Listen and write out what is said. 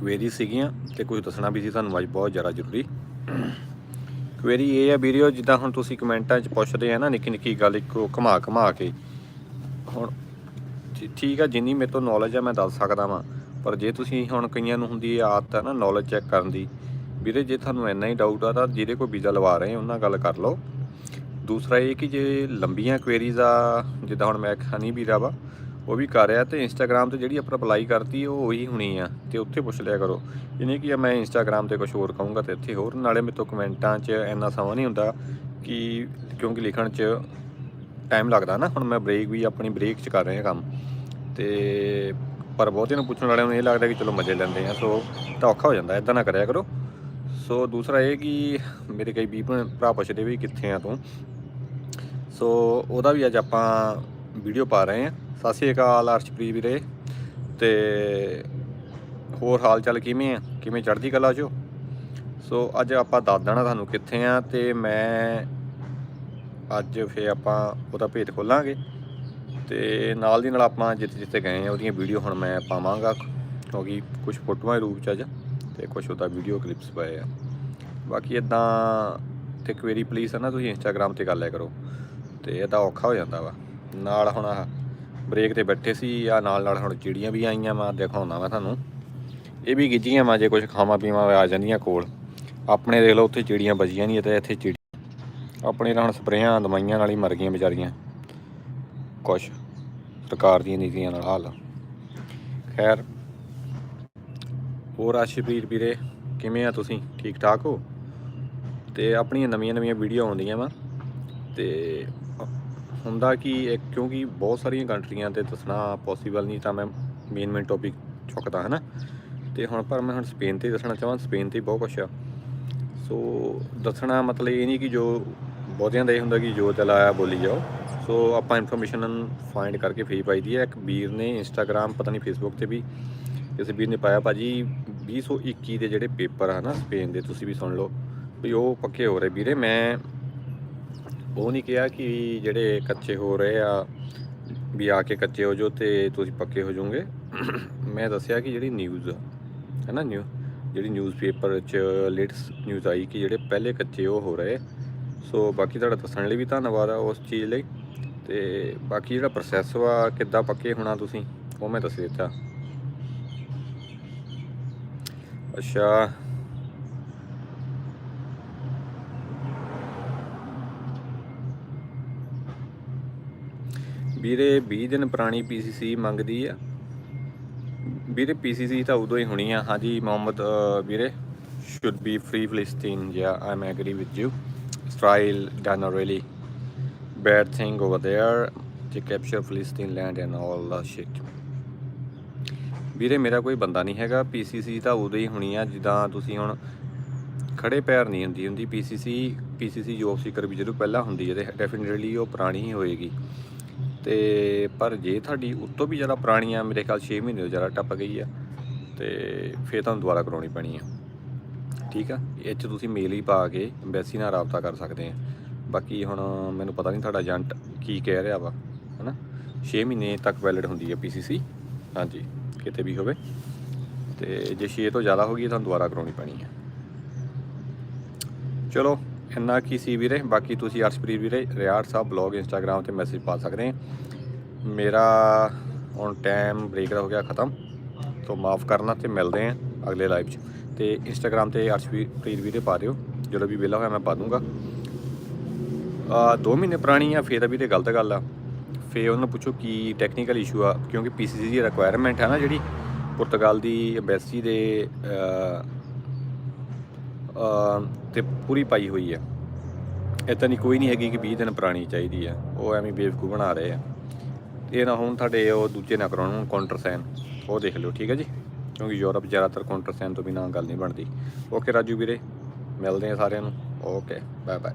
Query ਸੀਗੀਆਂ ਤੇ ਕੁਝ ਦੱਸਣਾ ਵੀ ਸੀ, ਤੁਹਾਨੂੰ ਅੱਜ ਬਹੁਤ ਜ਼ਿਆਦਾ ਜ਼ਰੂਰੀ। ਕੁਐਰੀ ਇਹ ਆ ਵੀਡੀਓ ਜਿੱਦਾਂ ਹੁਣ ਤੁਸੀਂ ਕਮੈਂਟਾਂ 'ਚ ਪੁੱਛਦੇ ਆ ਨਾ, ਨਿੱਕੀ ਨਿੱਕੀ ਗੱਲ ਇੱਕੋ ਘੁਮਾ ਘੁਮਾ ਕੇ। ਹੁਣ ਠੀ- ਠੀਕ ਆ, ਜਿੰਨੀ ਮੇਰੇ ਤੋਂ ਨੌਲੇਜ ਆ, ਮੈਂ ਦੱਸ ਸਕਦਾ ਵਾਂ। ਪਰ ਜੇ ਤੁਸੀਂ ਹੁਣ ਕਈਆਂ ਨੂੰ ਹੁੰਦੀ ਆਦਤ ਆ ਨਾ ਨੌਲੇਜ ਚੈੱਕ ਕਰਨ ਦੀ, ਵੀਰੇ ਜੇ ਤੁਹਾਨੂੰ ਇੰਨਾ ਹੀ ਡਾਊਟ ਆ, ਤਾਂ ਜਿਹਦੇ ਕੋਈ ਵੀਜ਼ਾ ਲਵਾ ਰਹੇ ਉਹਨਾਂ ਗੱਲ ਕਰ ਲਓ। ਦੂਸਰਾ ਇਹ ਕਿ ਜੇ ਲੰਬੀਆਂ ਕੁਐਰੀਜ਼ ਆ, ਜਿੱਦਾਂ ਹੁਣ ਮੈਂ ਹਨੀ ਵੀਰਾ ਵਾ ਉਹ ਵੀ ਕਰ ਰਿਹਾ ਤੇ ਇੰਸਟਾਗ੍ਰam ਤੇ ਜਿਹੜੀ ਆਪਾਂ ਅਪਲਾਈ ਕਰਤੀ, ਉਹ ਉਹੀ ਹੋਣੀ ਆ, ਤੇ ਉੱਥੇ ਪੁੱਛ ਲਿਆ ਕਰੋ। ਇਹ ਨਹੀਂ ਕਿ ਮੈਂ ਇੰਸਟਾਗ੍ਰam ਤੇ ਕੁਝ ਹੋਰ ਕਹੂੰਗਾ ਤੇ ਇੱਥੇ ਹੋਰ, ਨਾਲੇ ਮੇਰੇ ਤੋਂ ਕਮੈਂਟਾਂ 'ਚ ਇੰਨਾ ਸਮਾਂ ਨਹੀਂ ਹੁੰਦਾ ਕਿ ਕਿਉਂਕਿ ਲਿਖਣ 'ਚ ਟਾਈਮ ਲੱਗਦਾ ਨਾ, ਹੁਣ ਮੈਂ ਬ੍ਰੇਕ ਵੀ ਆਪਣੀ ਬ੍ਰੇਕ 'ਚ ਕਰ ਰਿਹਾ ਕੰਮ। ਤੇ ਪਰ ਬਹੁਤੇ ਨੂੰ ਪੁੱਛਣ ਵਾਲਿਆਂ ਨੂੰ ਇਹ ਲੱਗਦਾ ਕਿ ਚਲੋ ਮਜ਼ੇ ਲੈਂਦੇ ਆ, ਸੋ ਤਾਂ ਔਖਾ ਹੋ ਜਾਂਦਾ ਇਦਾਂ ਨਾ ਕਰਿਆ ਕਰੋ। ਸੋ ਦੂਸਰਾ ਇਹ ਕਿ ਮੇਰੇ ਕਈ ਵੀ ਭਰਾ ਭਰਾ ਪੁੱਛਦੇ ਵੀ ਕਿੱਥੇ ਆ ਤੂੰ। ਸੋ ਉਹਦਾ ਵੀ ਅੱਜ ਆਪਾਂ ਵੀਡੀਓ ਪਾ ਰਹੇ ਆ। ਸਤਿ ਸ਼੍ਰੀ ਅਕਾਲ ਅਰਸ਼ਪ੍ਰੀਤ ਵੀਰੇ। ਤੇ ਹੋਰ ਹਾਲ ਚਾਲ ਕਿਵੇਂ ਆ? ਕਿਵੇਂ ਚੜ੍ਹਦੀ ਕਲਾ ਚੋ? ਸੋ ਅੱਜ ਆਪਾਂ ਦੱਸ ਦੇਣਾ ਤੁਹਾਨੂੰ ਕਿੱਥੇ ਆ ਤੇ ਮੈਂ ਅੱਜ ਫੇ ਆਪਾਂ ਉਹਦਾ ਭੇਤ ਖੋਲਾਂਗੇ। ਤੇ ਨਾਲ ਦੀ ਨਾਲ ਆਪਾਂ ਜਿੱਥੇ ਜਿੱਥੇ ਗਏ ਆ ਉਹਦੀਆਂ ਵੀਡੀਓ ਹੁਣ ਮੈਂ ਪਾਵਾਂਗਾ, ਕਿਉਂਕਿ ਕੁਝ ਫੋਟੋਆਂ ਦੇ ਰੂਪ ਚ ਅੱਜ ਤੇ ਕੁਝ ਉਹਦਾ ਵੀਡੀਓ ਕਲਿੱਪਸ ਪਏ ਆ। ਬਾਕੀ ਇਦਾਂ ਤੇ ਕੁਐਰੀ ਪਲੀਜ਼ ਹੈ ਨਾ ਤੁਸੀਂ ਇੰਸਟਾਗ੍ਰam ਤੇ ਕਰ ਲਿਆ ਕਰੋ ਤੇ ਇਹਦਾ ਔਖਾ ਹੋ ਜਾਂਦਾ ਵਾ। ਨਾਲ ਹੁਣ ਆਹ ਬ੍ਰੇਕ ਤੇ ਬੈਠੇ ਸੀ ਆ ਨਾਲ ਨਾਲ ਹੁਣ ਚਿੜੀਆਂ ਵੀ ਆਈਆਂ ਵਾ, ਦਿਖਾਉਣਾ ਵਾ ਤੁਹਾਨੂੰ। ਇਹ ਵੀ ਗਿੱਜੀਆਂ ਵਾ, ਜੇ ਕੁਝ ਖਾਵਾਂ ਪੀਵਾਂ ਆ ਜਾਂਦੀਆਂ ਕੋਲ। ਆਪਣੇ ਦੇਖ ਲਓ, ਉੱਥੇ ਚਿੜੀਆਂ ਬਜੀਆਂ ਨਹੀਂ ਤੇ ਇੱਥੇ ਚਿੜੀ ਆਪਣੇ ਤਾਂ ਹੁਣ ਸਪਰੇਆਂ ਦਵਾਈਆਂ ਨਾਲ ਹੀ ਮਰ ਗਈਆਂ ਵਿਚਾਰੀਆਂ। ਕੁਛ ਸਰਕਾਰ ਦੀਆਂ ਨੀਤੀਆਂ ਨਾਲ ਹਾਲ ਖੈਰ, ਹੋਰ ਆਸ਼ੀਪ੍ਰੀਤ ਵੀਰੇ ਕਿਵੇਂ ਆ ਤੁਸੀਂ? ਠੀਕ ਠਾਕ ਹੋ? ਤੇ ਆਪਣੀਆਂ ਨਵੀਆਂ ਨਵੀਆਂ ਵੀਡੀਓ ਆਉਂਦੀਆਂ ਵਾ, ਤੇ ਹੁੰਦਾ ਕਿ ਇੱਕ ਕਿਉਂਕਿ ਬਹੁਤ ਸਾਰੀਆਂ ਕੰਟਰੀਆਂ ਤੇ ਦੱਸਣਾ ਪੋਸੀਬਲ ਨਹੀਂ ਤਾਂ ਮੈਂ ਮੇਨ ਮੇਨ ਟੌਪਿਕ ਚੁੱਕਦਾ ਹੈ ਨਾ ਤੇ ਹੁਣ ਪਰ ਮੈਂ ਹੁਣ ਸਪੇਨ ਤੇ ਦੱਸਣਾ ਚਾਹਾਂ, ਸਪੇਨ ਤੇ ਬਹੁਤ ਕੁਛ ਆ। ਸੋ ਦੱਸਣਾ ਮਤਲਬ ਇਹ ਨਹੀਂ ਕਿ ਜੋ ਬਹੁਤਿਆਂ ਦਾ ਇਹ ਹੁੰਦਾ ਕਿ ਜੋ ਚਲਾਇਆ ਬੋਲੀ ਜਾਓ। ਸੋ ਆਪਾਂ ਇਨਫੋਰਮੇਸ਼ਨ ਫਾਈਂਡ ਕਰਕੇ ਫੇਰ ਪਾਈ ਦੀ ਹੈ ਇੱਕ ਵੀਰ ਨੇ ਇੰਸਟਾਗ੍ਰam ਪਤਾ ਨਹੀਂ ਫੇਸਬੁੱਕ ਤੇ ਵੀ ਕਿਸੇ ਵੀਰ ਨੇ ਪਾਇਆ, ਭਾਜੀ 2021 ਦੇ ਜਿਹੜੇ ਪੇਪਰ ਆ ਨਾ ਸਪੇਨ ਦੇ, ਤੁਸੀਂ ਵੀ ਸੁਣ ਲਓ। ਵੀ ਉਹ ਪੱਕੇ ਹੋ ਰਹੇ ਵੀਰੇ, ਮੈਂ ਉਹ ਨਹੀਂ ਕਿਹਾ ਕਿ ਜਿਹੜੇ ਕੱਚੇ ਹੋ ਰਹੇ ਆ, ਵੀ ਆ ਕੇ ਕੱਚੇ ਹੋ ਜਾਓ ਤੇ ਤੁਸੀਂ ਪੱਕੇ ਹੋ ਜਾਓਗੇ। ਮੈਂ ਦੱਸਿਆ ਕਿ ਜਿਹੜੀ ਨਿਊਜ਼ ਆ, ਹੈ ਨਾ ਨਿਊ ਜਿਹੜੀ ਨਿਊਜ਼ਪੇਪਰ 'ਚ ਲੇਟੈਸਟ ਨਿਊਜ਼ ਆਈ ਕਿ ਜਿਹੜੇ ਪਹਿਲੇ ਕੱਚੇ ਉਹ ਹੋ ਰਹੇ, ਸੋ ਬਾਕੀ ਤੁਹਾਡਾ ਦੱਸਣ ਲਈ ਵੀ ਧੰਨਵਾਦ ਆ ਉਸ ਚੀਜ਼ ਲਈ। ਤੇ ਬਾਕੀ ਜਿਹੜਾ ਪ੍ਰੋਸੈਸ ਵਾ, ਕਿੱਦਾਂ ਪੱਕੇ ਹੋਣਾ ਤੁਸੀਂ, ਉਹ ਮੈਂ ਦੱਸ ਦਿੱਤਾ। ਅੱਛਾ। ਵੀਰੇ 20 ਦਿਨ ਪੁਰਾਣੀ ਪੀਸੀਸੀ ਮੰਗਦੀ ਆ ਵੀਰੇ ਪੀਸੀਸੀ ਤਾਂ ਉਦੋਂ ਹੀ ਹੋਣੀ ਆ ਹਾਂਜੀ ਮੁਹੰਮਦ ਅ, ਵੀਰੇ should be free Palestine yeah I'm agree with you Israel done a really bad thing over there to capture Palestine land and all that shit ਵੀਰੇ ਮੇਰਾ ਕੋਈ ਬੰਦਾ ਨਹੀਂ ਹੈਗਾ ਪੀਸੀਸੀ ਤਾਂ ਉਦੋਂ ਹੀ ਹੋਣੀ ਆ ਜਿੱਦਾਂ ਤੁਸੀਂ ਹੁਣ ਖੜੇ ਪੈਰ ਨਹੀਂ ਹੁੰਦੀ ਹੁੰਦੀ ਪੀਸੀਸੀ ਪੀਸੀਸੀ ਜੋਬ ਸੀਕਰ ਵੀ ਜਦੋਂ ਪਹਿਲਾਂ ਹੁੰਦੀ ਹੈ ਤੇ ਡੈਫੀਨਿਟਲੀ ਉਹ ਪੁਰਾਣੀ ਹੀ ਹੋਏਗੀ ਤੇ ਪਰ ਜੇ ਤੁਹਾਡੀ ਉਤੋਂ ਵੀ ਜ਼ਿਆਦਾ ਪੁਰਾਣੀ ਆ ਮੇਰੇ ਖਿਆਲ 6 ਮਹੀਨੇ ਤੋਂ ਜ਼ਿਆਦਾ ਟੱਪ ਗਈ ਆ, ਤੇ ਫੇਰ ਤੁਹਾਨੂੰ ਦੁਬਾਰਾ ਕਰਾਉਣੀ ਪੈਣੀ ਆ। ਠੀਕ ਆ? ਇਹ 'ਚ ਤੁਸੀਂ ਮੇਲ ਹੀ ਪਾ ਕੇ ਐਮਬੈਸੀ ਨਾਲ ਰਾਬਤਾ ਕਰ ਸਕਦੇ ਆ। ਬਾਕੀ ਹੁਣ ਮੈਨੂੰ ਪਤਾ ਨਹੀਂ ਤੁਹਾਡਾ ਏਜੰਟ ਕੀ ਕਹਿ ਰਿਹਾ ਵਾ, ਹਨਾ? 6 ਮਹੀਨੇ ਤੱਕ ਵੈਲਿਡ ਹੁੰਦੀ ਹੈ ਪੀਸੀਸੀ ਹਾਂਜੀ, ਕਿਤੇ ਵੀ ਹੋਵੇ। ਤੇ ਜੇ 6 ਤੋਂ ਜ਼ਿਆਦਾ ਹੋ ਗਈ ਤੁਹਾਨੂੰ ਦੁਬਾਰਾ ਕਰਾਉਣੀ ਪੈਣੀ ਹੈ ਚਲੋ ਇੰਨਾ ਕੀ ਸੀ ਵੀਰੇ? ਬਾਕੀ ਤੁਸੀਂ ਅਰਸ਼ਪ੍ਰੀਤ ਵੀਰੇ, ਰਿਆੜ ਸਾਹਿਬ ਬਲੌਗ ਇੰਸਟਾਗ੍ਰam ਤੇ ਮੈਸੇਜ ਪਾ ਸਕਦੇ ਆ। ਮੇਰਾ ਹੁਣ ਟਾਈਮ ਬ੍ਰੇਕ ਦਾ ਹੋ ਗਿਆ ਖਤਮ, ਤੋਂ ਮਾਫ ਕਰਨਾ ਤੇ ਮਿਲਦੇ ਆ ਅਗਲੇ ਲਾਈਵ 'ਚ। ਤੇ ਇੰਸਟਾਗ੍ਰam ਤੇ ਅਰਸ਼ਪ੍ਰੀਤ ਵੀਰੇ ਪਾ ਦਿਓ, ਜਦੋਂ ਵੀ ਵਿਹਲਾ ਹੋਇਆ ਮੈਂ ਪਾ ਦੂੰਗਾ। ਆ 2 ਮਹੀਨੇ ਪੁਰਾਣੀ ਆ, ਫੇਰ ਤਾਂ ਵੀਰੇ ਗਲਤ ਗੱਲ ਆ। ਫੇਰ ਉਹਨਾਂ ਨੂੰ ਪੁੱਛੋ ਕੀ ਟੈਕਨੀਕਲ ਇਸ਼ੂ ਆ, ਕਿਉਂਕਿ ਪੀਸੀਸੀ ਦੀ ਰਿਕੁਆਇਰਮੈਂਟ ਹੈ ਨਾ ਜਿਹੜੀ ਪੁਰਤਗਾਲ ਦੀ ਐਮਬੈਸੀ ਦੇ ਤੇ ਪੂਰੀ ਪਾਈ ਹੋਈ ਹੈ। ਇਦਾਂ ਦੀ ਕੋਈ ਨਹੀਂ ਹੈਗੀ ਕਿ 20 ਦਿਨ ਪੁਰਾਣੀ ਚਾਹੀਦੀ ਹੈ। ਉਹ ਐਵੇਂ ਬੇਵਕੂ ਬਣਾ ਰਹੇ ਆ। ਇਹ ਨਾ ਹੁਣ ਤੁਹਾਡੇ ਉਹ ਦੂਜੇ ਨਾ ਕਰਾਉਣ ਕਾਊਂਟਰ ਸਾਈਨ ਉਹ ਦੇਖ ਲਿਓ, ਠੀਕ ਹੈ ਜੀ? ਕਿਉਂਕਿ ਯੂਰਪ ਜ਼ਿਆਦਾਤਰ ਕਾਊਂਟਰ ਸਾਈਨ ਤੋਂ ਬਿਨਾਂ ਗੱਲ ਨਹੀਂ ਬਣਦੀ। ਓਕੇ ਰਾਜੂ ਵੀਰੇ, ਮਿਲਦੇ ਆ ਸਾਰਿਆਂ ਨੂੰ। Okay bye bye